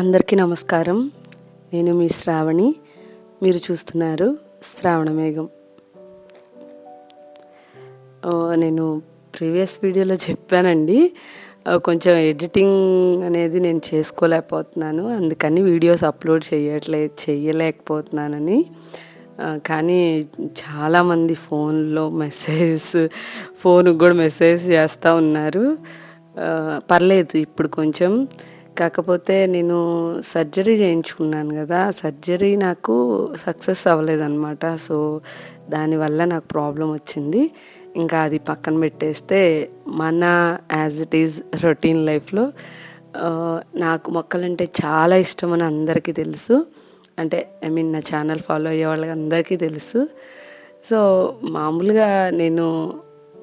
అందరికీ నమస్కారం. నేను మీ శ్రావణి. మీరు చూస్తున్నారు శ్రావణ మేఘం. నేను ప్రీవియస్ వీడియోలో చెప్పానండి. కొంచెం ఎడిటింగ్ అనేది నేను చేసుకోలేకపోతున్నాను. అందుకని వీడియోస్ అప్లోడ్ చేయట్లే చేయలేకపోతున్నానని. కానీ చాలామంది ఫోన్లో మెసేజ్ ఫోన్కి కూడా మెసేజ్ చేస్తూ ఉన్నారు. పర్లేదు ఇప్పుడు కొంచెం కాకపోతే నేను సర్జరీ చేయించుకున్నాను కదా సర్జరీ నాకు సక్సెస్ అవ్వలేదన్నమాట. సో దానివల్ల నాకు ప్రాబ్లం వచ్చింది. ఇంకా అది పక్కన పెట్టేస్తే మన యాజ్ ఇట్ ఈజ్ రొటీన్ లైఫ్లో నాకు మొక్కలంటే చాలా ఇష్టం అని అందరికీ తెలుసు. అంటే ఐ మీన్ నా ఛానల్ ఫాలో అయ్యే వాళ్ళకి అందరికీ తెలుసు. సో మామూలుగా నేను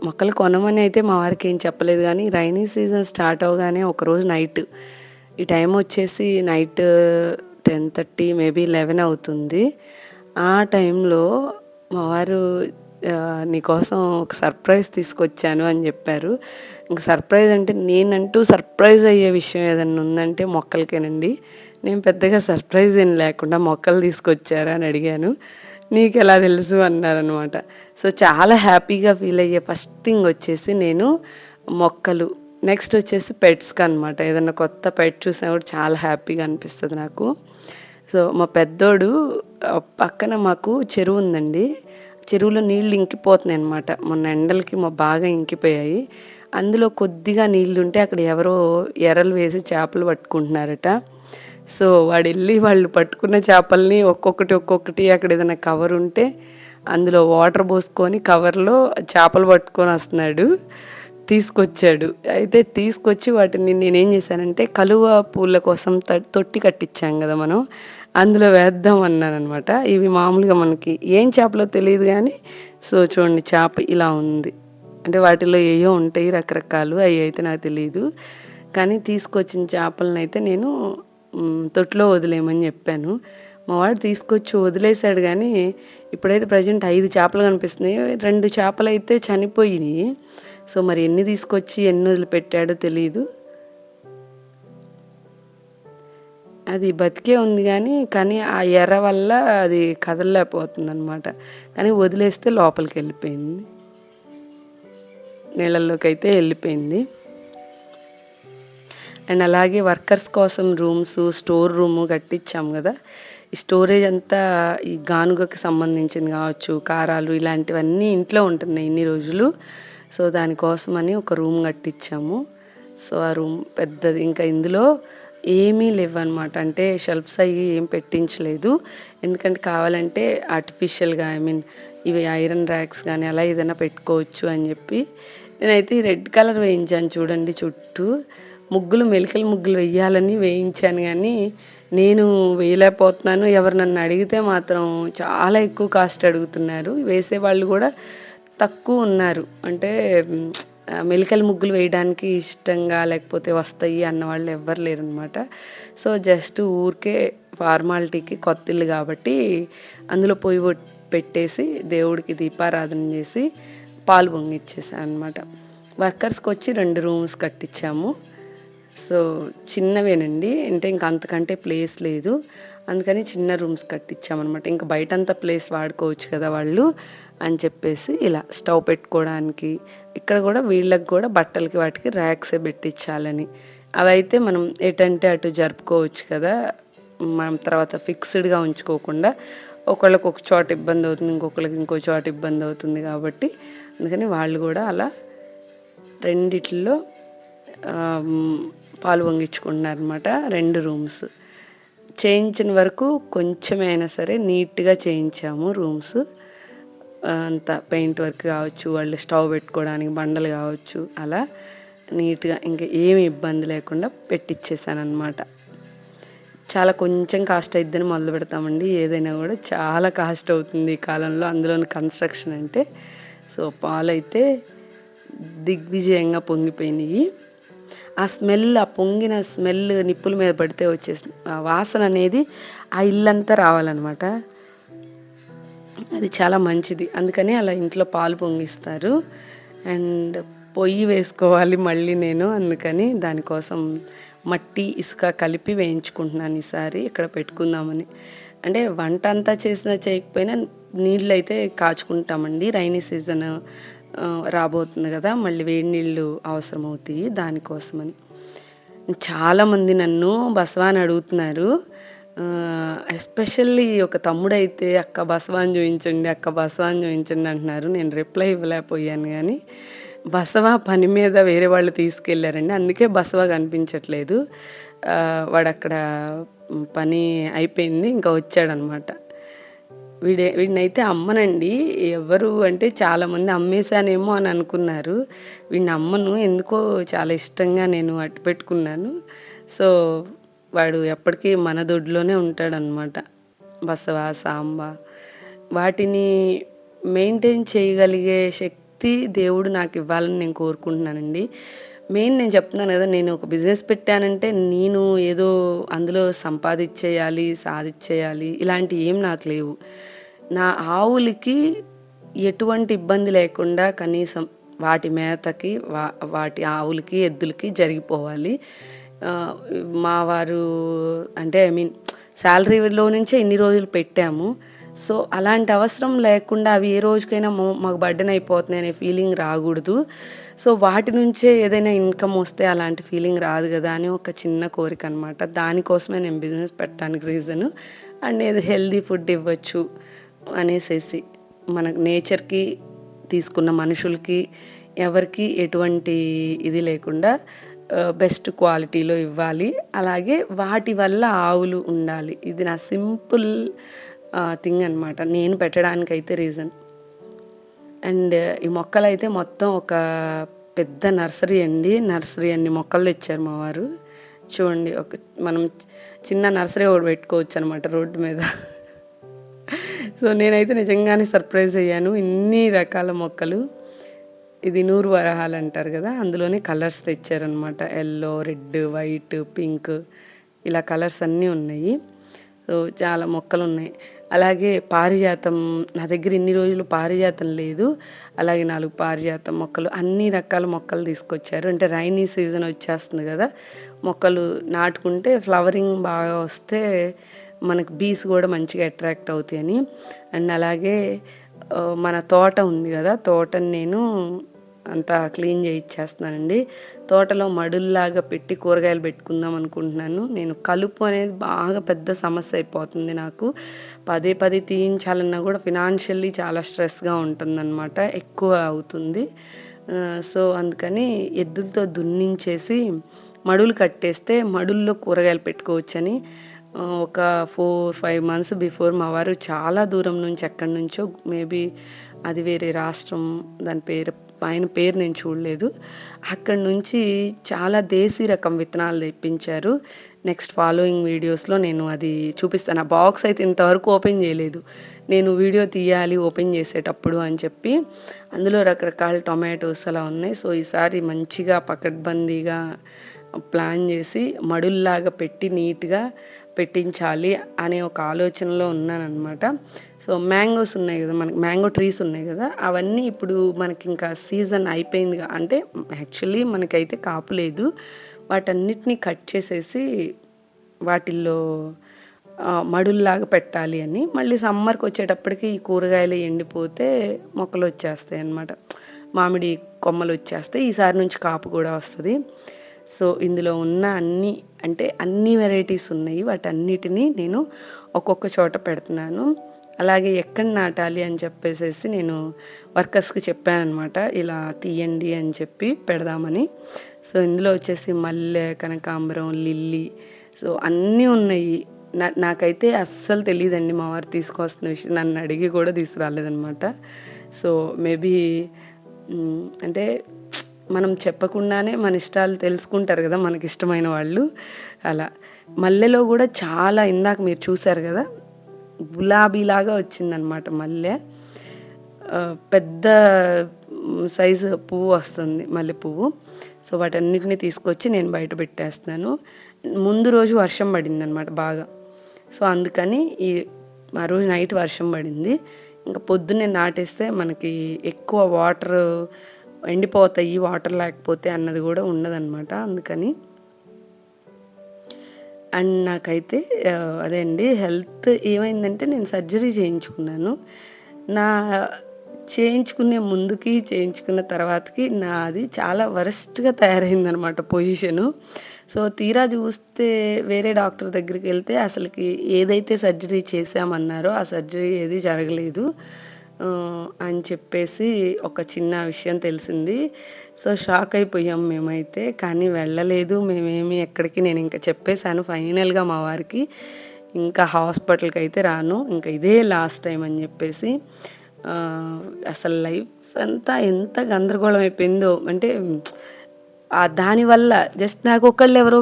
మొక్కలు కొనమని అయితే మా వారికి ఏం చెప్పలేదు కానీ రైనీ సీజన్ స్టార్ట్ అవగానే ఒకరోజు నైట్ ఈ టైం వచ్చేసి night ten thirty maybe eleven అవుతుంది. ఆ టైంలో మా వారు నీకోసం ఒక సర్ప్రైజ్ తీసుకొచ్చాను అని చెప్పారు. ఇంక సర్ప్రైజ్ అంటే నేనంటూ సర్ప్రైజ్ అయ్యే విషయం ఏదన్నా ఉందంటే మొక్కలకేనండి. నేను పెద్దగా సర్ప్రైజ్ ఏం లేకుండా మొక్కలు తీసుకొచ్చారా అని అడిగాను. నీకు ఎలా తెలుసు అన్నారనమాట సో చాలా హ్యాపీగా ఫీల్ అయ్యే ఫస్ట్ థింగ్ వచ్చేసి నేను మొక్కలు. నెక్స్ట్ వచ్చేసి పెట్స్కి అనమాట ఏదైనా కొత్త పెట్ చూసినా కూడా చాలా హ్యాపీగా అనిపిస్తుంది నాకు. సో మా పెద్దోడు పక్కన మాకు చెరువు ఉందండి. చెరువులో నీళ్ళు ఇంకిపోతున్నాయి అనమాట మొన్న ఎండలకి మా బాగా ఇంకిపోయాయి. అందులో కొద్దిగా నీళ్ళు ఉంటే అక్కడ ఎవరో ఎరలు వేసి చేపలు పట్టుకుంటున్నారట. సో వాడు వెళ్ళి వాళ్ళు పట్టుకున్న చేపల్ని ఒక్కొక్కటి ఒక్కొక్కటి అక్కడ ఏదైనా కవర్ ఉంటే అందులో వాటర్ పోసుకొని కవర్లో చేపలు పట్టుకొని వస్తున్నాడు. తీసుకొచ్చాడు. అయితే తీసుకొచ్చి వాటిని నేనేం చేశానంటే కలువ పూల కోసం తొట్టి కట్టించాం కదా మనం అందులో వేద్దాం అన్నానమాట ఇవి మామూలుగా మనకి ఏం చేపలో తెలియదు కానీ సో చూడండి చేప ఇలా ఉంది. అంటే వాటిలో ఏయో ఉంటాయి రకరకాలు అవి అయితే నాకు తెలియదు కానీ తీసుకొచ్చిన చేపలను అయితే నేను తొట్టిలో వదిలేయమని చెప్పాను. మా వాడు తీసుకొచ్చి వదిలేశాడు కానీ ఇప్పుడైతే ప్రజెంట్ ఐదు చేపలు కనిపిస్తున్నాయి. రెండు చేపలు అయితే చనిపోయినాయి. సో మరి ఎన్ని తీసుకొచ్చి ఎన్ని వదిలిపెట్టాడో తెలియదు అది బతికే ఉంది కానీ కానీ ఆ ఎర్ర వల్ల అది కదలలేకపోతుంది అనమాట కానీ వదిలేస్తే లోపలికి వెళ్ళిపోయింది. నీళ్ళల్లోకి అయితే వెళ్ళిపోయింది. అండ్ అలాగే వర్కర్స్ కోసం రూమ్స్ స్టోర్ రూము కట్టించాం కదా. ఈ స్టోరేజ్ అంతా ఈ గానుగకి సంబంధించింది కావచ్చు కారాలు ఇలాంటివన్నీ ఇంట్లో ఉంటున్నాయి ఇన్ని రోజులు. సో దానికోసమని ఒక రూమ్ కట్టించాము. సో ఆ రూమ్ పెద్దది. ఇంకా ఇందులో ఏమీ లేవన్నమాట. అంటే షెల్ఫ్స్ అవి ఏం పెట్టించలేదు. ఎందుకంటే కావాలంటే ఆర్టిఫిషియల్గా ఐ మీన్ ఇవి ఐరన్ ర్యాక్స్ కానీ అలా ఏదైనా పెట్టుకోవచ్చు అని చెప్పి నేనైతే రెడ్ కలర్ వేయించాను చూడండి చుట్టూ. ముగ్గులు మెలికల ముగ్గులు వేయాలని వేయించాను కానీ నేను వేయలేకపోతున్నాను. ఎవరు నన్ను అడిగితే మాత్రం చాలా ఎక్కువ కాస్ట్ అడుగుతున్నారు. వేసే వాళ్ళు కూడా తక్కువ ఉన్నారు. అంటే మెలికల ముగ్గులు వేయడానికి ఇష్టంగా లేకపోతే వస్తాయి అన్న వాళ్ళు ఎవ్వరు లేరనమాట సో జస్ట్ ఊరికే ఫార్మాలిటీకి కొత్త ఇల్లు కాబట్టి అందులో పొయ్యి పెట్టేసి దేవుడికి దీపారాధన చేసి పాలు పొంగిచ్చేసాను అనమాట వర్కర్స్కి వచ్చి రెండు రూమ్స్ కట్టించాము సో చిన్నవేనండి. అంటే ఇంకా అంతకంటే ప్లేస్ లేదు. అందుకని చిన్న రూమ్స్ కట్టించామన్నమాట ఇంకా బయటంతా ప్లేస్ వాడుకోవచ్చు కదా వాళ్ళు. అని చెప్పేసి ఇలా స్టవ్ పెట్టుకోవడానికి ఇక్కడ కూడా వీళ్ళకి కూడా బట్టలకి వాటికి ర్యాక్సే పెట్టించాలని. అవి అయితే మనం ఎటంటే అటు జరుపుకోవచ్చు కదా. మనం తర్వాత ఫిక్స్డ్గా ఉంచుకోకుండా ఒకళ్ళకి ఒక చోట ఇబ్బంది అవుతుంది ఇంకొకళ్ళకి ఇంకో చోట ఇబ్బంది అవుతుంది కాబట్టి అందుకని వాళ్ళు కూడా అలా రెండిట్లో పాలు పొంగించుకుంటున్నారు అనమాట రెండు రూమ్స్ చేయించిన వరకు కొంచెమైనా అయినా సరే నీట్గా చేయించాము రూమ్స్ అంత పెయింట్ వర్క్ కావచ్చు వాళ్ళు స్టవ్ పెట్టుకోవడానికి బండలు కావచ్చు అలా నీట్గా ఇంకా ఏమి ఇబ్బంది లేకుండా పెట్టించేసాను అనమాట చాలా కొంచెం కాస్ట్ అయిద్దని మొదలు పెడతామండి. ఏదైనా కూడా చాలా కాస్ట్ అవుతుంది ఈ కాలంలో. అందులోని కన్స్ట్రక్షన్ అంటే సో పాలు అయితే దిగ్విజయంగా పొంగిపోయినాయి. ఆ స్మెల్ ఆ పొంగిన స్మెల్ నిప్పుల మీద పడితే వచ్చే ఆ వాసన అనేది ఆ ఇల్లంతా రావాలన్నమాట. అది చాలా మంచిది. అందుకని అలా ఇంట్లో పాలు పొంగిస్తారు. అండ్ పొయ్యి వేసుకోవాలి మళ్ళీ నేను. అందుకని దానికోసం మట్టి ఇసుక కలిపి వేయించుకుంటున్నాను ఈసారి. ఇక్కడ పెట్టుకుందామని. అంటే వంట అంతా చేసినా చేయకపోయినా నీళ్ళు అయితే కాచుకుంటామండి. రైనీ సీజన్ రాబోతుంది కదా. మళ్ళీ వేడి నీళ్ళు అవసరం అవుతాయి దానికోసమని చాలామంది నన్ను బసవాన్ అడుగుతున్నారు. ఎస్పెషల్లీ ఒక తమ్ముడైతే అక్క బసవాన్ చూపించండి అక్క బసవాన్ చూపించండి అంటున్నారు. నేను రిప్లై ఇవ్వలేకపోయాను కానీ బసవ పని మీద వేరే వాళ్ళు తీసుకెళ్ళారండి అందుకే బసవ కనిపించట్లేదు. వాడు అక్కడ పని అయిపోయింది ఇంకా వచ్చాడనమాట. వీడే వీడినైతే అమ్మనండి. ఎవరు అంటే చాలామంది అమ్మేశానేమో అని అనుకున్నారు. వీడిని అమ్మను ఎందుకో చాలా ఇష్టంగా నేను అట్టు పెట్టుకున్నాను సో వాడు ఎప్పటికీ మన దొడ్లోనే ఉంటాడనమాట బసవ సాంబ. వాటిని మెయింటైన్ చేయగలిగే శక్తి దేవుడు నాకు ఇవ్వాలని నేను కోరుకుంటున్నానండి. మెయిన్ నేను చెప్తున్నాను కదా నేను ఒక బిజినెస్ పెట్టానంటే నేను ఏదో అందులో సంపాదించేయాలి సాధించేయాలి ఇలాంటివి ఏం నాకు లేవు. నా ఆవులకి ఎటువంటి ఇబ్బంది లేకుండా కనీసం వాటి మేతకి వా వాటి ఆవులకి ఎద్దులకి జరిగిపోవాలి. మా వారు అంటే ఐ మీన్ శాలరీలో నుంచే ఇన్ని రోజులు పెట్టాము. సో అలాంటి అవసరం లేకుండా అవి ఏ రోజుకైనా మాకు బర్డెన్ అయిపోతుంది అనే ఫీలింగ్ రాకూడదు. సో వాటి నుంచే ఏదైనా ఇన్కమ్ వస్తే అలాంటి ఫీలింగ్ రాదు కదా అని ఒక చిన్న కోరిక అనమాట దానికోసమే నేను బిజినెస్ పెట్టడానికి రీజను అండ్ ఏది హెల్దీ ఫుడ్ ఇవ్వచ్చు అనేసేసి మన నేచర్కి తీసుకున్న మనుషులకి ఎవరికి ఎటువంటి ఇది లేకుండా బెస్ట్ క్వాలిటీలో ఇవ్వాలి. అలాగే వాటి వల్ల ఆవులు ఉండాలి. ఇది నా సింపుల్ థింగ్ అనమాట నేను పెట్టడానికైతే రీజన్ అండ్ ఈ మొక్కలు అయితే మొత్తం ఒక పెద్ద నర్సరీ అండి. నర్సరీ అన్ని మొక్కలు తెచ్చారు మా వారు. చూడండి ఒక మనం చిన్న నర్సరీ ఒకటి పెట్టుకోవచ్చు అనమాట రోడ్డు మీద. సో నేనైతే నిజంగానే సర్ప్రైజ్ అయ్యాను. ఇన్ని రకాల మొక్కలు. ఇది నూరు వరహాలు అంటారు కదా అందులోనే కలర్స్ తెచ్చారనమాట ఎల్లో రెడ్ వైట్ పింక్ ఇలా కలర్స్ అన్నీ ఉన్నాయి. సో చాలా మొక్కలు ఉన్నాయి. అలాగే పారిజాతం నా దగ్గర ఇన్ని రోజులు పారిజాతం లేదు. అలాగే నాలుగు పారిజాతం మొక్కలు అన్ని రకాల మొక్కలు తీసుకొచ్చారు. అంటే రైనీ సీజన్ వచ్చేస్తుంది కదా మొక్కలు నాటుకుంటే ఫ్లవరింగ్ బాగా వస్తే మనకు బీస్ కూడా మంచిగా అట్రాక్ట్ అవుతాయని. అండ్ అలాగే మన తోట ఉంది కదా తోటని నేను అంతా క్లీన్ చేయించేస్తున్నానండి తోటలో మడుల్లాగా పెట్టి కూరగాయలు పెట్టుకుందాం అనుకుంటున్నాను. నేను కలుపు అనేది బాగా పెద్ద సమస్య అయిపోతుంది నాకు. పదే పదే తీయించాలన్నా కూడా ఫినాన్షియల్లీ చాలా స్ట్రెస్గా ఉంటుందన్నమాట. ఎక్కువ అవుతుంది. సో అందుకని ఎద్దులతో దున్నించేసి మడులు కట్టేస్తే మడుల్లో కూరగాయలు పెట్టుకోవచ్చని ఒక ఫోర్ ఫైవ్ మంత్స్ బిఫోర్ మా వారు చాలా దూరం నుంచి ఎక్కడి నుంచో మేబీ అది వేరే రాష్ట్రం దాని పేరు ఆయన పేరు నేను చూడలేదు. అక్కడి నుంచి చాలా దేశీ రకం విత్తనాలు తెప్పించారు. నెక్స్ట్ ఫాలోయింగ్ వీడియోస్లో నేను అది చూపిస్తాను. ఆ బాక్స్ అయితే ఇంతవరకు ఓపెన్ చేయలేదు. నేను వీడియో తీయాలి ఓపెన్ చేసేటప్పుడు అని చెప్పి అందులో రకరకాల టొమాటోస్ అలా ఉన్నాయి. సో ఈసారి మంచిగా పకడ్బందీగా ప్లాన్ చేసి మడుల్లాగా పెట్టి నీట్గా పెట్టించాలి అనే ఒక ఆలోచనలో ఉన్నానన్నమాట. సో మ్యాంగోస్ ఉన్నాయి కదా మనకి మ్యాంగో ట్రీస్ ఉన్నాయి కదా అవన్నీ ఇప్పుడు మనకి ఇంకా సీజన్ అయిపోయింది అంటే యాక్చువల్లీ మనకైతే కాపు లేదు. వాటన్నిటిని కట్ చేసేసి వాటిల్లో మడుల్లాగా పెట్టాలి అని. మళ్ళీ సమ్మర్కి వచ్చేటప్పటికి ఈ కూరగాయలు ఎండిపోతే మొక్కలు వచ్చేస్తాయి అన్నమాట మామిడి కొమ్మలు వచ్చేస్తాయి. ఈసారి నుంచి కాపు కూడా వస్తుంది. సో ఇందులో ఉన్న అన్ని అంటే అన్ని వెరైటీస్ ఉన్నాయి. వాటన్నిటిని నేను ఒక్కొక్క చోట పెడుతున్నాను. అలాగే ఎక్కడ నాటాలి అని చెప్పేసేసి నేను వర్కర్స్కి చెప్పానమాట ఇలా తీయండి అని చెప్పి పెడదామని. సో ఇందులో వచ్చేసి మల్లె కనకాంబరం లిల్లీ. సో అన్నీ ఉన్నాయి. నా నాకైతే అస్సలు తెలియదండి మా వారు తీసుకొస్తున్న విషయం. నన్ను అడిగి కూడా తీసుకురాలేదనమాట సో మేబీ అంటే మనం చెప్పకుండానే మన ఇష్టాలు తెలుసుకుంటారు కదా మనకి ఇష్టమైన వాళ్ళు. అలా. మల్లెలో కూడా చాలా ఇందాక మీరు చూసారు కదా గులాబీలాగా వచ్చిందనమాట మల్లె. పెద్ద సైజు పువ్వు వస్తుంది మల్లె పువ్వు. సో వాటన్నిటిని తీసుకొచ్చి నేను బయట పెట్టేస్తున్నాను. ముందు రోజు వర్షం పడింది అనమాట బాగా. సో అందుకని ఈ ఆ రోజు నైట్ వర్షం పడింది. ఇంకా పొద్దున్నే నాటేస్తే మనకి ఎక్కువ వాటర్ ఎండిపోతాయి వాటర్ లేకపోతే అన్నది కూడా ఉండదన్నమాట అందుకని అండ్ నాకైతే అదే అండి హెల్త్ ఏమైందంటే నేను సర్జరీ చేయించుకున్నాను. నా చేయించుకునే ముందుకి, చేయించుకున్న తర్వాతకి నాది చాలా వరస్ట్‌గా తయారైందనమాట పొజిషను. సో, తీరా చూస్తే వేరే డాక్టర్ దగ్గరికి వెళ్తే అసలుకి ఏదైతే సర్జరీ చేశామన్నారో ఆ సర్జరీ ఏది జరగలేదు. అని చెప్పేసి ఒక చిన్న విషయం తెలిసింది. సో, షాక్ అయిపోయాం మేమైతే. కానీ వెళ్ళలేదు. మేమేమి ఎక్కడికి నేను ఇంకా చెప్పేసాను ఫైనల్‌గా మా వారికి. ఇంకా హాస్పిటల్కి అయితే రాను. ఇంకా ఇదే లాస్ట్ టైం అని చెప్పేసి. అసలు లైఫ్ అంతా ఎంత గందరగోళం అయిపోయిందో. అంటే దానివల్ల జస్ట్ నాకు ఒక్కళ్ళు ఎవరో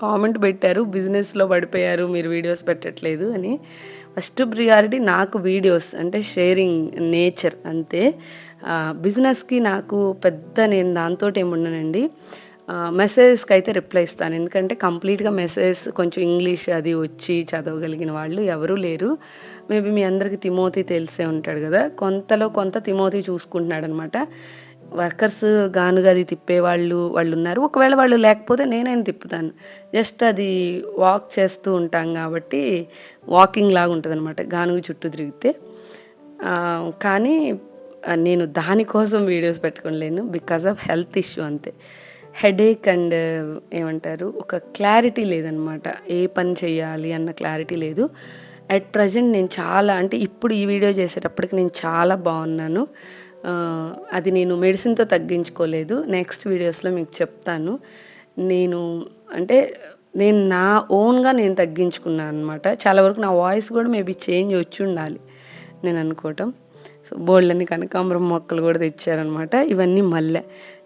కామెంట్ పెట్టారు. బిజినెస్‌లో పడిపోయారు. మీరు వీడియోస్ పెట్టట్లేదు అని. ఫస్ట్ ప్రియారిటీ నాకు వీడియోస్ అంటే షేరింగ్ నేచర్ అంతే. బిజినెస్‌కి నాకు పెద్ద నేను దాంతో ఏముండనండి మెసేజ్కి అయితే రిప్లై ఇస్తాను. ఎందుకంటే కంప్లీట్‌గా మెసేజెస్ కొంచెం ఇంగ్లీష్ అది వచ్చి చదవగలిగిన వాళ్ళు ఎవరూ లేరు. మేబీ మీ అందరికి తిమోతి తెలిసే ఉంటాడు కదా కొంతలో కొంత తిమోతి చూసుకుంటున్నాడనమాట. వర్కర్స్ గానుగది అది వాళ్ళు ఉన్నారు ఒకవేళ వాళ్ళు లేకపోతే నేనైనా తిప్పుతాను. జస్ట్ అది వాక్ చేస్తూ ఉంటాం కాబట్టి వాకింగ్ లాగా ఉంటదనమాట గానుగ చుట్టూ తిరిగితే. కానీ నేను దానికోసం వీడియోస్ పెట్టుకోలేను. బికాజ్ ఆఫ్ హెల్త్ ఇష్యూ అంతే. హెడేక్ అండ్ ఏమంటారు ఒక క్లారిటీ లేదనమాట. ఏ పని చేయాలి అన్న క్లారిటీ లేదు. అట్ ప్రజెంట్ నేను చాలా అంటే ఇప్పుడు ఈ వీడియో చేసేటప్పటికి నేను చాలా బాగున్నాను అది నేను మెడిసిన్‌తో తగ్గించుకోలేదు. నెక్స్ట్ వీడియోస్‌లో మీకు చెప్తాను. నేను అంటే నేను నా ఓన్‌గా నేను తగ్గించుకున్నాను అనమాట. చాలా వరకు నా వాయిస్ కూడా మేబీ చేంజ్ వచ్చి ఉండాలి నేను అనుకోవటం సో, బోళ్ళని కనకాంబరం మొక్కలు కూడా తెచ్చారనమాట. ఇవన్నీ మల్లె.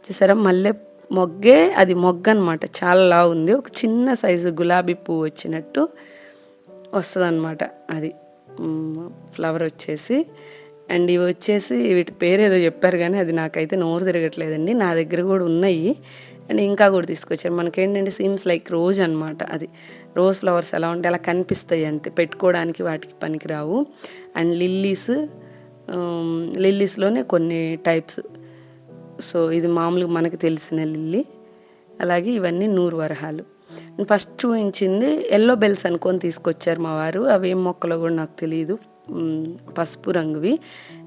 చూసారా మల్లె మొగ్గే అది మొగ్గ అనమాట చాలా ఉంది ఒక చిన్న సైజు గులాబీ పువ్వు వచ్చినట్టు వస్తదనమాట అది. ఫ్లవర్ వచ్చేసి. అండ్ ఇవి వచ్చేసి వీటి పేరేదో చెప్పారు కానీ అది నాకైతే నోరు తిరగట్లేదండి. నా దగ్గర కూడా ఉన్నాయి. అండ్ ఇంకా కూడా తీసుకొచ్చారు. మనకేంటంటే సీమ్స్ లైక్ రోజ్ అనమాట అది. రోజ్ ఫ్లవర్స్ ఎలా ఉంటే అలా కనిపిస్తాయి అంతే. పెట్టుకోవడానికి వాటికి పనికిరావు. అండ్ లిల్లీస్ లిల్లీస్‌లోనే um, కొన్ని టైప్స్. సో, ఇది మామూలుగా మనకు తెలిసిన లిల్లీ. అలాగే ఇవన్నీ నూరు వరహాలు. ఫస్ట్ చూపించింది ఎల్లో బెల్స్ అనుకొని తీసుకొచ్చారు మా వారు. అవేం మొక్కలో కూడా నాకు తెలియదు పసుపు రంగువి.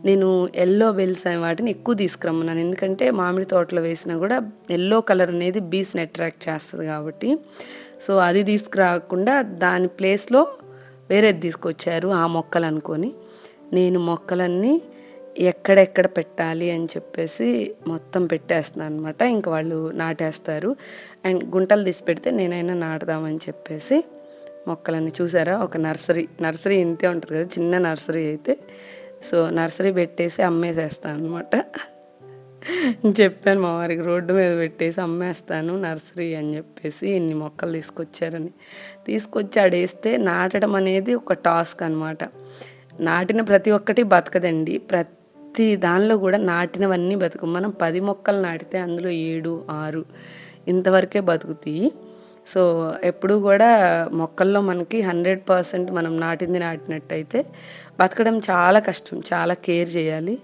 నేను ఎల్లో బెల్స్ అనే వాటిని ఎక్కువ తీసుకురమ్మన్నాను. ఎందుకంటే మామిడి తోటలో వేసినా కూడా ఎల్లో కలర్ అనేది బీస్‌ని అట్రాక్ట్ చేస్తుంది కాబట్టి సో, అది తీసుకురాకుండా దాని ప్లేస్‌లో వేరేది తీసుకొచ్చారు ఆ మొక్కలు అనుకొని నేను మొక్కలన్నీ ఎక్కడెక్కడ పెట్టాలి అని చెప్పేసి మొత్తం పెట్టేస్తున్నాననమాట. ఇంక వాళ్ళు నాటేస్తారు. అండ్ గుంటలు తీసి పెడితే నేనైనా నాటుదామని చెప్పేసి మొక్కలన్నీ చూసారా ఒక నర్సరీ. నర్సరీ ఇంతే ఉంటుంది కదా! చిన్న నర్సరీ అయితే. సో, నర్సరీ పెట్టేసి అమ్మేసేస్తాను అనమాట చెప్పాను మా వారికి రోడ్డు మీద పెట్టేసి అమ్మేస్తాను నర్సరీ అని చెప్పేసి ఇన్ని మొక్కలు తీసుకొచ్చారని. తీసుకొచ్చి ఆడేస్తే నాటడం అనేది ఒక టాస్క్ అనమాట. నాటిన ప్రతి ఒక్కటి బతకదండి. ప్రతి దానిలో కూడా నాటినవన్నీ బతుకు మనం పది మొక్కలు నాటితే అందులో 7, 6 ఇంతవరకే బతుకుతాయి సో, ఎప్పుడూ కూడా మొక్కల్లో మనకి 100% మనం నాటింది నాటినట్టయితే బతకడం చాలా కష్టం. చాలా కేర్ చేయాలి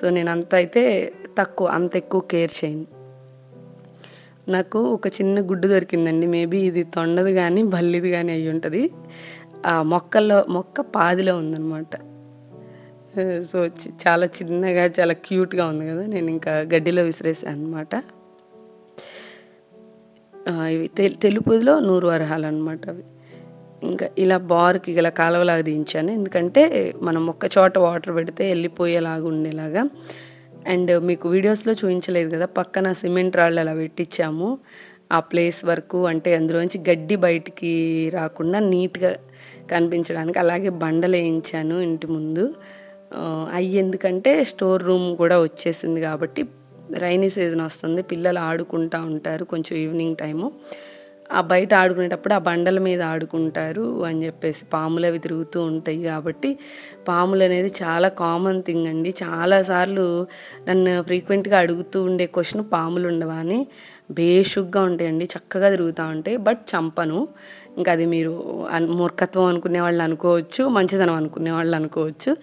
సో, నేను అంత అయితే తక్కువ. అంత ఎక్కువ కేర్ చేయను. నాకు ఒక చిన్న గుడ్డు దొరికిందండి. మేబీ ఇది తొండది కానీ బల్లిది అయి ఉంటుంది ఆ మొక్కల్లో మొక్క పాదిలో ఉందనమాట. సో, చి చాలా చిన్నగా చాలా క్యూట్‌గా ఉంది కదా నేను ఇంకా గడ్డిలో విసిరేసాను అనమాట ఇవి తెలుపులో నూరు వరహాలనమాట అవి. ఇంకా ఇలా బార్‌కి ఇలా కాలువలాగా దించాను ఎందుకంటే మనం ఒక్క చోట వాటర్ పెడితే వెళ్ళిపోయేలాగా ఉండేలాగా. అండ్ మీకు వీడియోస్‌లో చూపించలేదు కదా పక్కన సిమెంట్ రాళ్ళు అలా పెట్టిచ్చాము. ఆ ప్లేస్ వరకు అంటే అందులోంచి గడ్డి బయటికి రాకుండా నీట్‌గా కనిపించడానికి. అలాగే బండలేయించాను ఇంటి ముందు. అవి ఎందుకంటే స్టోర్ రూమ్ కూడా వచ్చేసింది కాబట్టి రైనీ సీజన్ వస్తుంది. పిల్లలు ఆడుకుంటా ఉంటారు కొంచెం ఈవినింగ్ టైము. ఆ బయట ఆడుకునేటప్పుడు ఆ బండల మీద ఆడుకుంటారు అని చెప్పేసి పాములు అవి తిరుగుతూ ఉంటాయి కాబట్టి పాములు అనేది చాలా కామన్ థింగ్ అండి. చాలా సార్లు నన్ను ఫ్రీక్వెంట్‌గా అడుగుతూ ఉండే క్వశ్చన్ పాములు ఉండవా అని. బేషుగ్గా ఉంటాయండి. చక్కగా తిరుగుతూ ఉంటాయి. బట్ చంపను. ఇంకా అది మీరు అన్ మూర్ఖత్వం అనుకునే వాళ్ళు అనుకోవచ్చు. మంచిదనం అనుకునే వాళ్ళు అనుకోవచ్చు.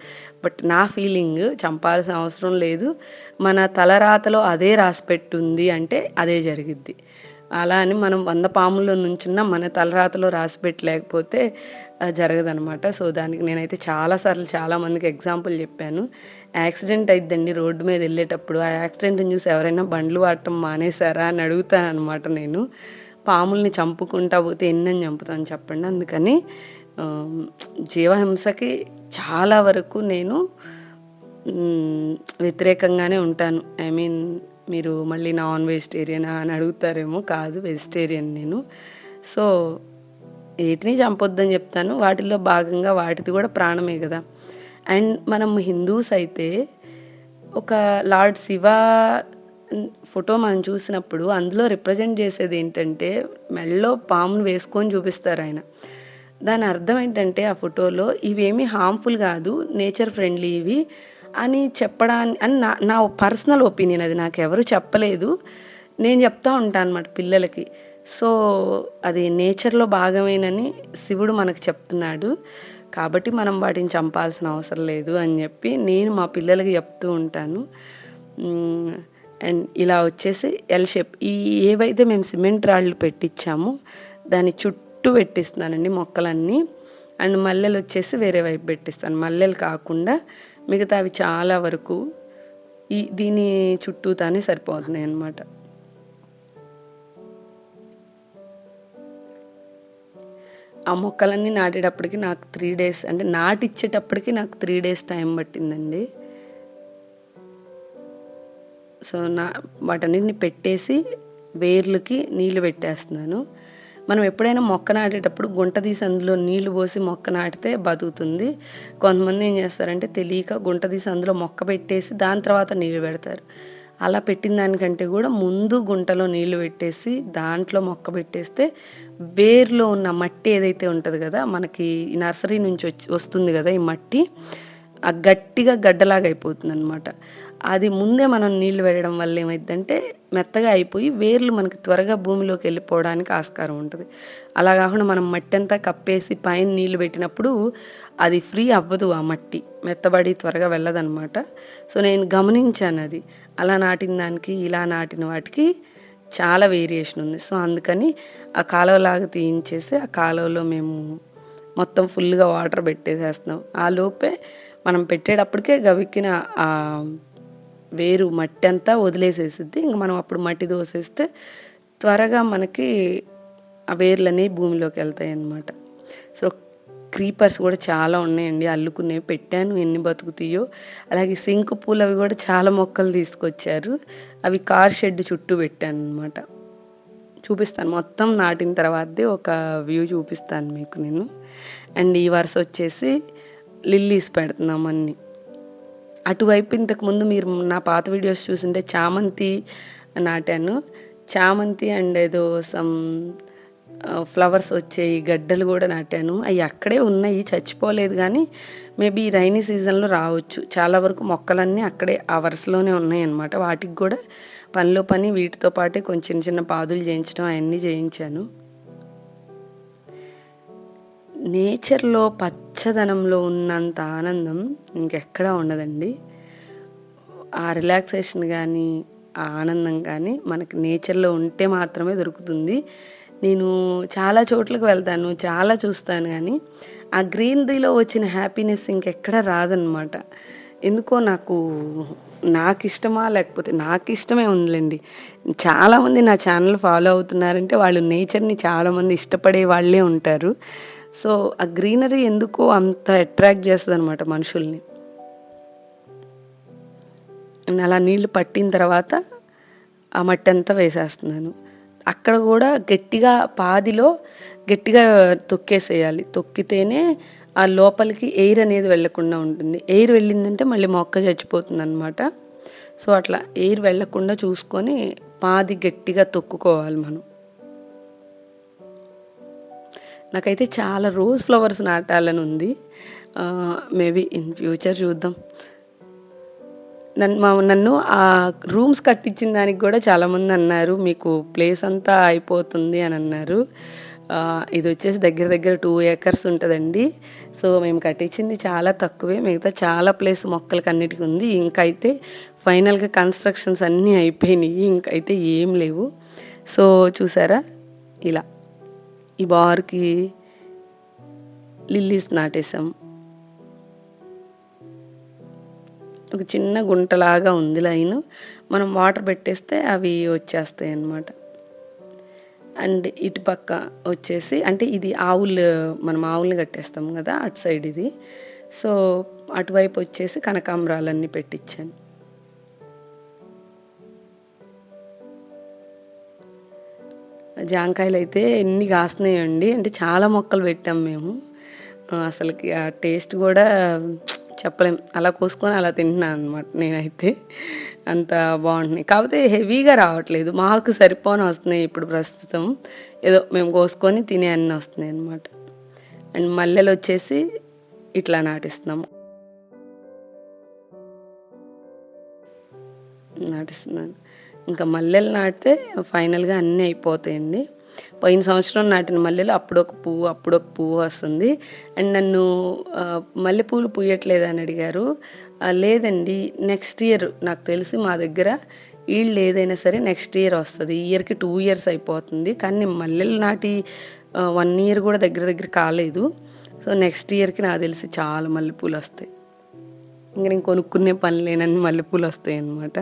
బట్ నా ఫీలింగ్ చంపాల్సిన అవసరం లేదు. మన తలరాతలో అదే రాసిపెట్టుంది అంటే అదే జరిగిద్ది. అలా అని మనం వంద పాముల్లో నుంచున్నా మన తలరాతలో రాసి పెట్టలేకపోతే జరగదనమాట సో దానికి నేనైతే చాలాసార్లు చాలామందికి ఎగ్జాంపుల్ చెప్పాను యాక్సిడెంట్ అయిద్దండి రోడ్డు మీద వెళ్ళేటప్పుడు ఆ యాక్సిడెంట్ని చూసి ఎవరైనా బండ్లు వాడటం మానేశారా అని అడుగుతాను అనమాట నేను పాముల్ని చంపుకుంటా పోతే ఎన్నని చంపుతాను చెప్పండి. అందుకని జీవహింసకి చాలా వరకు నేను వ్యతిరేకంగానే ఉంటాను. ఐ మీన్ మీరు మళ్ళీ నాన్ వెజిటేరియనా అని అడుగుతారేమో కాదు వెజిటేరియన్ నేను. సో వీటిని చంపొద్దని చెప్తాను. వాటిలో భాగంగా వాటిది కూడా ప్రాణమే కదా. అండ్ మనం హిందూస్ అయితే ఒక లార్డ్ శివ ఫోటో మనం చూసినప్పుడు అందులో రిప్రజెంట్ చేసేది ఏంటంటే మెళ్ళలో పామును వేసుకొని చూపిస్తారు ఆయన. దాని అర్థం ఏంటంటే ఆ ఫోటోలో ఇవేమీ హార్మ్ఫుల్ కాదు నేచర్ ఫ్రెండ్లీ ఇవి అని చెప్పడానికి అని నా నా పర్సనల్ ఒపీనియన్ అది. నాకు ఎవరు చెప్పలేదు. నేను చెప్తా ఉంటాను అనమాట పిల్లలకి. సో అది నేచర్లో భాగమేనని శివుడు మనకు చెప్తున్నాడు. కాబట్టి మనం వాటిని చంపాల్సిన అవసరం లేదు అని చెప్పి నేను మా పిల్లలకి చెప్తూ ఉంటాను. అండ్ ఇలా వచ్చేసి ఎల్ షేప్ ఈ ఏవైతే మేము సిమెంట్ రాళ్ళు పెట్టించామో దాని చుట్టూ పెట్టిస్తున్నానండి మొక్కలన్నీ. అండ్ మల్లెలు వచ్చేసి వేరే వైపు పెట్టిస్తాను. మల్లెలు కాకుండా మిగతా అవి చాలా వరకు ఈ దీని చుట్టూతానే సరిపోతున్నాయి అన్నమాట. ఆ మొక్కలన్నీ నాటేటప్పటికి నాకు త్రీ డేస్ అంటే నాటిచ్చేటప్పటికి నాకు త్రీ డేస్ టైం పట్టిందండి. సో నా వాటన్నిటిని పెట్టేసి వేర్లకి నీళ్ళు పెట్టేస్తున్నాను. మనం ఎప్పుడైనా మొక్క నాటేటప్పుడు గుంట తీసి అందులో నీళ్ళు పోసి మొక్క నాటితే బతుకుతుంది. కొంతమంది ఏం చేస్తారంటే తెలియక గుంట తీసి అందులో మొక్క పెట్టేసి దాని తర్వాత నీళ్ళు పెడతారు. అలా పెట్టిన దానికంటే కూడా ముందు గుంటలో నీళ్ళు పెట్టేసి దాంట్లో మొక్క పెట్టేస్తే వేర్లో ఉన్న మట్టి ఏదైతే ఉంటుంది కదా మనకి ఈ నర్సరీ నుంచి వచ్చి వస్తుంది కదా ఈ మట్టి ఆ గట్టిగా గడ్డలాగా అయిపోతుంది అనమాట అది ముందే మనం నీళ్ళు పెట్టడం వల్ల ఏమైందంటే మెత్తగా అయిపోయి వేర్లు మనకి త్వరగా భూమిలోకి వెళ్ళిపోవడానికి ఆస్కారం ఉంటుంది. అలా కాకుండా మనం మట్టి అంతా కప్పేసి పైన నీళ్ళు పెట్టినప్పుడు అది ఫ్రీ అవ్వదు ఆ మట్టి. మెత్తబడి త్వరగా వెళ్ళదన్నమాట సో నేను గమనించాను అది. అలా నాటిన దానికి ఇలా నాటిన వాటికి చాలా వేరియేషన్ ఉంది. సో అందుకని ఆ కాలువలాగా తీయించేసి ఆ కాలువలో మేము మొత్తం ఫుల్గా వాటర్ పెట్టేసేస్తున్నాం. ఆ లోపే మనం పెట్టేటప్పటికే గవిక్కిన ఆ వేరు మట్టి అంతా వదిలేసేసిద్ది. ఇంక మనం అప్పుడు మట్టి దోసేస్తే త్వరగా మనకి ఆ వేర్లనే భూమిలోకి వెళ్తాయి అన్నమాట సో క్రీపర్స్ కూడా చాలా ఉన్నాయండి. అల్లుకునేవి పెట్టాను. ఎన్ని బతుకుతాయో. అలాగే సింకు పూలు అవి కూడా చాలా మొక్కలు తీసుకొచ్చారు. అవి కార్ షెడ్ చుట్టూ పెట్టాను అనమాట చూపిస్తాను. మొత్తం నాటిన తర్వాతే ఒక వ్యూ చూపిస్తాను మీకు నేను. అండ్ ఈ వరుస వచ్చేసి లిల్లీస్ పెడుతున్నాం అన్ని. అటువైపు ఇంతకుముందు మీరు నా పాత వీడియోస్ చూసింటే చామంతి నాటాను. చామంతి అండ్ ఏదో సమ్ ఫ్లవర్స్ వచ్చాయి గడ్డలు కూడా నాటాను. అవి అక్కడే ఉన్నాయి చచ్చిపోలేదు కానీ మేబీ రైనీ సీజన్లో రావచ్చు. చాలా వరకు మొక్కలన్నీ అక్కడే ఆ వరుసలోనే ఉన్నాయి అన్నమాట వాటికి కూడా పనిలో పని వీటితో పాటే కొంచెం చిన్న చిన్న పాదులు చేయించడం అవన్నీ చేయించాను. నేచర్లో పచ్చదనంలో ఉన్నంత ఆనందం ఇంకెక్కడా ఉండదండి. ఆ రిలాక్సేషన్ కానీ ఆ ఆనందం కానీ మనకు నేచర్లో ఉంటే మాత్రమే దొరుకుతుంది. నేను చాలా చోట్లకు వెళ్తాను చాలా చూస్తాను కానీ ఆ గ్రీనరీలో వచ్చిన హ్యాపీనెస్ ఇంకెక్కడ రాదనమాట ఎందుకో నాకు నాకు ఇష్టమా లేకపోతే నాకు ఇష్టమే ఉందిలేండి. చాలామంది నా ఛానల్ ఫాలో అవుతున్నారంటే వాళ్ళు నేచర్ని చాలామంది ఇష్టపడే వాళ్ళే ఉంటారు. సో ఆ గ్రీనరీ ఎందుకో అంత అట్రాక్ట్ చేస్తుంది అనమాట మనుషుల్ని అలా నీళ్ళు పట్టిన తర్వాత ఆ మట్టి అంతా వేసేస్తున్నాను. అక్కడ కూడా గట్టిగా పాదిలో గట్టిగా తొక్కేసేయాలి. తొక్కితేనే ఆ లోపలికి ఎయిర్ అనేది వెళ్ళకుండా ఉంటుంది. ఎయిర్ వెళ్ళిందంటే మళ్ళీ మొక్క చచ్చిపోతుంది అనమాట సో అట్లా ఎయిర్ వెళ్ళకుండా చూసుకొని పాది గట్టిగా తొక్కుకోవాలి మనం. నాకైతే చాలా రోజ్ ఫ్లవర్స్ నాటాలని ఉంది. మేబీ ఇన్ ఫ్యూచర్ చూద్దాం. నన్ను మా నన్ను ఆ రూమ్స్ కట్టించిన దానికి కూడా చాలామంది అన్నారు మీకు ప్లేస్ అంతా అయిపోతుంది అని అన్నారు. ఇది వచ్చేసి దగ్గర దగ్గర టూ ఏకర్స్ ఉంటుందండి. సో మేము కట్టించింది చాలా తక్కువే మిగతా చాలా ప్లేస్ మొక్కలకి అన్నిటికీ ఉంది. ఇంకైతే ఫైనల్గా కన్స్ట్రక్షన్స్ అన్నీ అయిపోయినాయి ఇంకైతే ఏం లేవు. సో చూసారా? ఇలా. ఈ బార్కి లిల్లీస్ నాటేసాం ఒక చిన్న గుంటలాగా ఉంది లైన్. మనం వాటర్ పెట్టేస్తే అవి వచ్చేస్తాయి అన్నమాట. అండ్ ఇటు పక్క వచ్చేసి అంటే ఇది ఆవులు మనం ఆవుల్ని కట్టేస్తాం కదా అటు సైడ్ ఇది. సో అటువైపు వచ్చేసి కనకాంబరాలన్నీ పెట్టించాను. జాంకాయలు అయితే ఎన్ని కాస్తున్నాయండి? అంటే చాలా మొక్కలు పెట్టాం మేము. అసలుకి ఆ టేస్ట్ కూడా చెప్పలేం. అలా కోసుకొని అలా తింటున్నాను అనమాట నేనైతే. అంత బాగుంటున్నాయి. కాకపోతే హెవీగా రావట్లేదు. మాకు సరిపోని వస్తున్నాయి ఇప్పుడు ప్రస్తుతం. ఏదో మేము కోసుకొని తినే అన్నీ వస్తున్నాయి అనమాట అండ్ మల్లెలు వచ్చేసి ఇట్లా నాటిస్తున్నాము నాటిస్తున్నాను. ఇంకా మల్లెలు నాటితే ఫైనల్గా అన్నీ అయిపోతాయండి. పోయిన సంవత్సరం నాటిన మల్లెలు అప్పుడొక పువ్వు అప్పుడొక పువ్వు వస్తుంది. అండ్ నన్ను మల్లెపూలు పూయట్లేదు అని అడిగారు. లేదండి నెక్స్ట్ ఇయర్ నాకు తెలిసి మా దగ్గర ఈళ్ళు ఏదైనా సరే నెక్స్ట్ ఇయర్ వస్తుంది. ఈ ఇయర్కి టూ ఇయర్స్ అయిపోతుంది. కానీ నేను మల్లెలు నాటి వన్ ఇయర్ కూడా దగ్గర దగ్గర కాలేదు. సో నెక్స్ట్ ఇయర్కి నాకు తెలిసి చాలా మల్లెపూలు వస్తాయి. ఇంకా నేను కొనుక్కునే పని లేనని మల్లెపూలు వస్తాయి అన్నమాట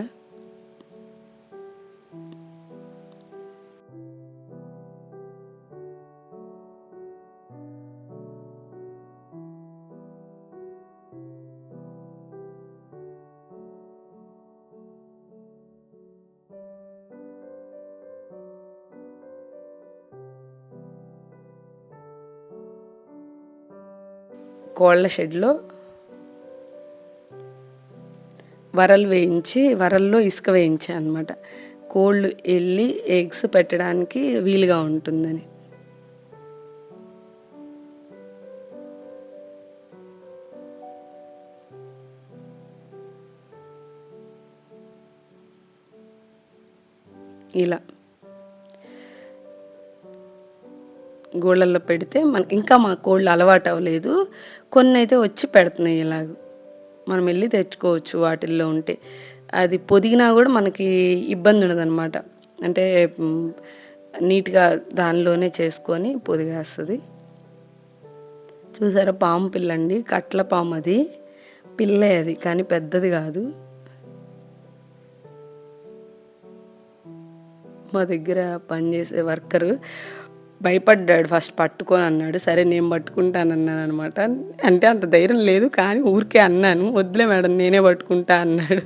కోళ్ళ షెడ్లో వరలు వేయించి వరల్లో ఇసుక వేయించాను అనమాట కోళ్ళు వెళ్ళి ఎగ్స్ పెట్టడానికి వీలుగా ఉంటుందని. ఇలా. గోళ్ళల్లో పెడితే మనకి ఇంకా మా కోళ్ళు అలవాటు అవ్వలేదు. కొన్ని అయితే వచ్చి పెడుతున్నాయి ఇలాగ. మనం వెళ్ళి తెచ్చుకోవచ్చు వాటిల్లో ఉంటే. అది పొదిగినా కూడా మనకి ఇబ్బంది ఉండదన్నమాట. అంటే నీట్గా దానిలోనే చేసుకొని పొదిగేస్తుంది. చూసారా? పాము పిల్లండి. కట్ల పాము అది. పిల్లే అది కానీ పెద్దది కాదు. మా దగ్గర పనిచేసే వర్కరు భయపడ్డాడు ఫస్ట్ పట్టుకొని అన్నాడు. సరే నేను పట్టుకుంటాను అన్నాను అనమాట అంటే అంత ధైర్యం లేదు కానీ ఊరికే అన్నాను. వద్దులే మేడం నేనే పట్టుకుంటా అన్నాడు.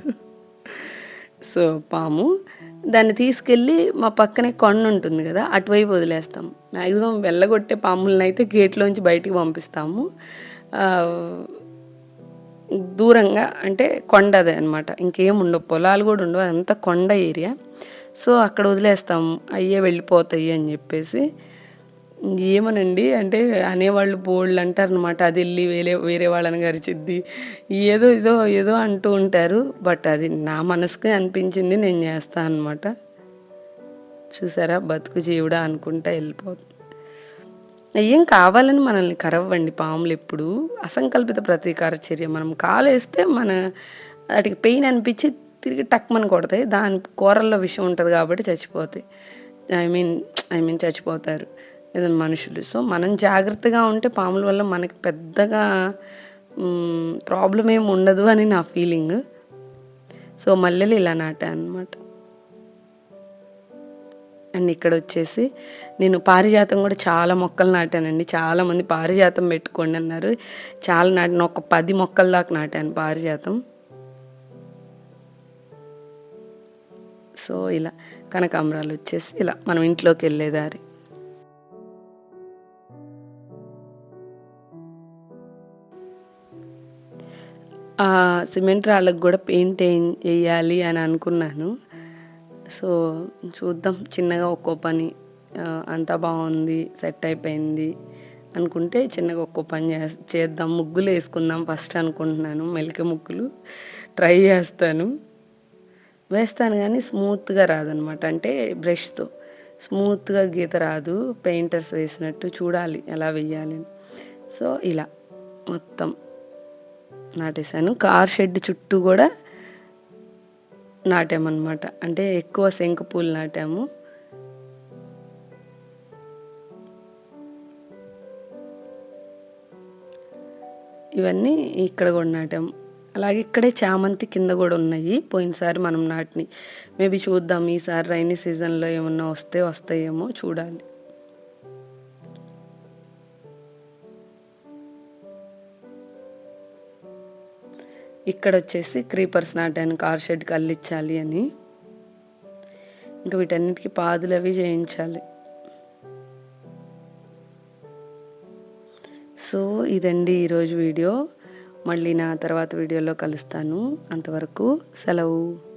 సో పాము. దాన్ని తీసుకెళ్ళి మా పక్కనే కొండ ఉంటుంది కదా అటువైపు వదిలేస్తాం. మ్యాక్సిమం వెళ్ళగొట్టే పాములను అయితే గేట్లోంచి బయటికి పంపిస్తాము. దూరంగా అంటే కొండ అదే అనమాట ఇంకేం ఉండవు. పొలాలు కూడా ఉండవు. అదంతా కొండ ఏరియా. సో అక్కడ వదిలేస్తాం. అయ్యే వెళ్ళిపోతాయి అని చెప్పేసి ఏమనండి అంటే అనేవాళ్ళు బోళ్ళు అంటారు అనమాట అది వెళ్ళి వేరే వేరే వాళ్ళని గరిచిద్ది. ఏదో ఏదో ఏదో అంటూ ఉంటారు. బట్ అది నా మనసుకే అనిపించింది నేను చేస్తాను అనమాట చూసారా? బతుకు జీవుడా అనుకుంటా వెళ్ళిపోతుంది ఏం కావాలని మనల్ని కరవ్వండి పాములు ఎప్పుడు. అసంకల్పిత ప్రతీకార చర్య. మనం కాలేస్తే మన వాటికి పెయిన్ అనిపించి తిరిగి టక్మని కొడతాయి. దాని కూరల్లో విషం ఉంటుంది కాబట్టి చచ్చిపోతాయి. ఐ మీన్ ఐ మీన్ చచ్చిపోతారు. ఏదైనా మనుషులు. సో మనం జాగ్రత్తగా ఉంటే పాముల వల్ల మనకి పెద్దగా ప్రాబ్లం ఏమి ఉండదు అని నా ఫీలింగ్ సో మల్లెలు ఇలా నాటా అనమాట అండ్ ఇక్కడ వచ్చేసి నేను పారిజాతం కూడా చాలా మొక్కలు నాటానండి. చాలామంది పారిజాతం పెట్టుకోండి అన్నారు. చాలా నాటిన ఒక పది మొక్కల దాకా నాటాను పారిజాతం. సో ఇలా కనకాంబరాలు వచ్చేసి ఇలా మనం ఇంట్లోకి వెళ్ళేదారి ఆ సిమెంట్ రాళ్ళకు కూడా పెయింట్ వేయాలి అని అనుకున్నాను. సో చూద్దాం చిన్నగా ఒక్కో పని అంతా బాగుంది సెట్ అయిపోయింది అనుకుంటే చిన్నగా ఒక్కో పని చే చేద్దాం ముగ్గులు వేసుకుందాం ఫస్ట్ అనుకుంటున్నాను మెలిక ముగ్గులు ట్రై చేస్తాను. వేస్తాను కానీ స్మూత్గా రాదనమాట అంటే బ్రష్తో. స్మూత్గా గీత రాదు పెయింటర్స్ వేసినట్టు చూడాలి ఎలా వెయ్యాలి సో ఇలా మొత్తం. నాటేశాను. కార్ షెడ్ చుట్టూ కూడా నాటామన్నమాట. అంటే ఎక్కువ శంఖ పూలు నాటాము. ఇవన్నీ ఇక్కడ కూడా నాటాము అలాగే ఇక్కడే చామంతి కింద కూడా ఉన్నాయి. పోయినసారి మనం నాటిని మేబీ చూద్దాం. ఈసారి రైనీ సీజన్లో ఏమన్నా వస్తే వస్తాయేమో చూడాలి. ఇక్కడ వచ్చేసి క్రీపర్స్ నాటాను కార్ షెడ్కి అల్లించాలి అని. ఇంకా వీటన్నిటికీ పాదులు అవి చేయించాలి. సో ఇదండి ఈరోజు వీడియో. మళ్ళీ నా తర్వాత వీడియోలో కలుస్తాను. అంతవరకు సెలవు.